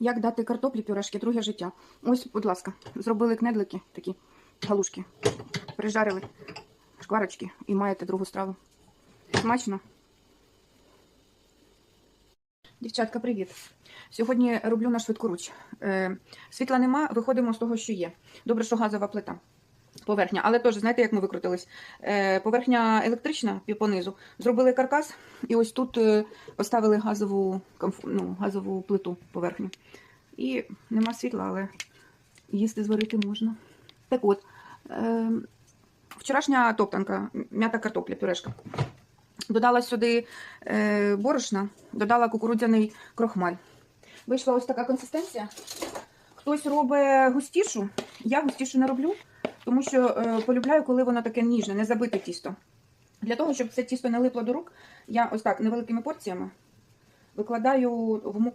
Як дати картоплі пюрешки, друге життя. Ось, будь ласка, зробили кнедлики, такі галушки, прижарили шкварочки і маєте другу страву. Смачно. Дівчатка, привіт. Сьогодні роблю на швидкоруч. Е, світла нема, виходимо з того, що є. Добре, що газова плита. Поверхня, але теж, знаєте, як ми викрутились? Е, поверхня електрична понизу. Зробили каркас, і ось тут е, поставили газову, ну, газову плиту поверхню. І нема світла, але їсти зварити можна. Так от, е, вчорашня топтанка, м'ята картопля, пюрешка. Додала сюди борошна, додала кукурудзяний крохмаль. Вийшла ось така консистенція. Хтось робить густішу, я густішу не роблю, тому що е, полюбляю, коли воно таке ніжне, не забите тісто. Для того, щоб це тісто не липло до рук, я ось так невеликими порціями викладаю в муку.